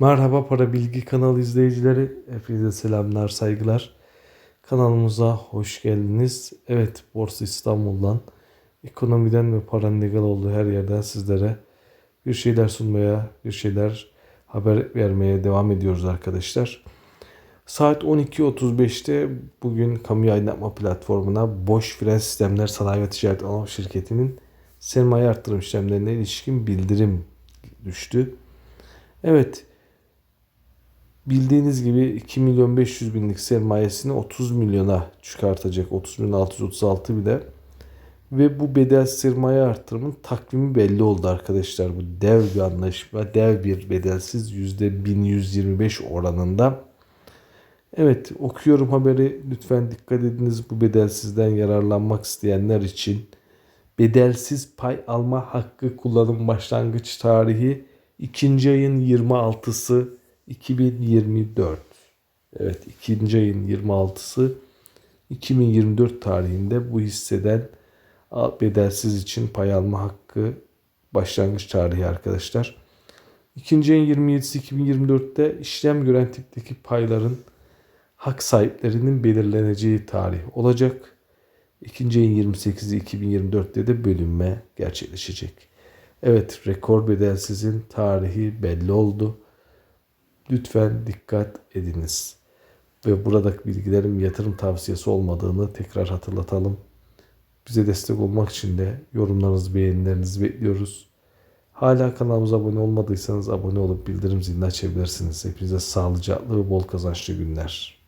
Merhaba Para Bilgi kanalı izleyicileri. Hepinize selamlar, saygılar. Kanalımıza hoş geldiniz. Evet, Borsa İstanbul'dan, ekonomiden ve paranın legal olduğu her yerden sizlere bir şeyler sunmaya, bir şeyler haber vermeye devam ediyoruz arkadaşlar. Saat 12.35'te bugün kamu aydınlatma platformuna Boş Fren Sistemler Sanayi ve Ticaret Anonim Şirketi'nin sermaye arttırım işlemlerine ilişkin bildirim düştü. Evet, bildiğiniz gibi 2 milyon 500 binlik sermayesini 30 milyona çıkartacak. 30 milyon 636 bile. Ve bu bedel sermaye artırımın takvimi belli oldu arkadaşlar. Bu dev bir anlaşma, dev bir bedelsiz %1125 oranında. Evet okuyorum haberi. Lütfen dikkat ediniz bu bedelsizden yararlanmak isteyenler için. Bedelsiz pay alma hakkı kullanım başlangıç tarihi 2. ayın 26'sı 2024. Evet 2. ayın 26'sı 2024 tarihinde bu hisseden bedelsiz için pay alma hakkı başlangıç tarihi arkadaşlar. 2. ayın 27'si 2024'te işlem gören tipteki payların hak sahiplerinin belirleneceği tarih olacak. 2. ayın 28'i 2024'te de bölünme gerçekleşecek. Evet rekor bedelsizin tarihi belli oldu. Lütfen dikkat ediniz. Ve buradaki bilgilerin yatırım tavsiyesi olmadığını tekrar hatırlatalım. Bize destek olmak için de yorumlarınızı, beğenilerinizi bekliyoruz. Hala kanalımıza abone olmadıysanız abone olup bildirim zilini açabilirsiniz. Hepinize sağlıcaklı ve bol kazançlı günler.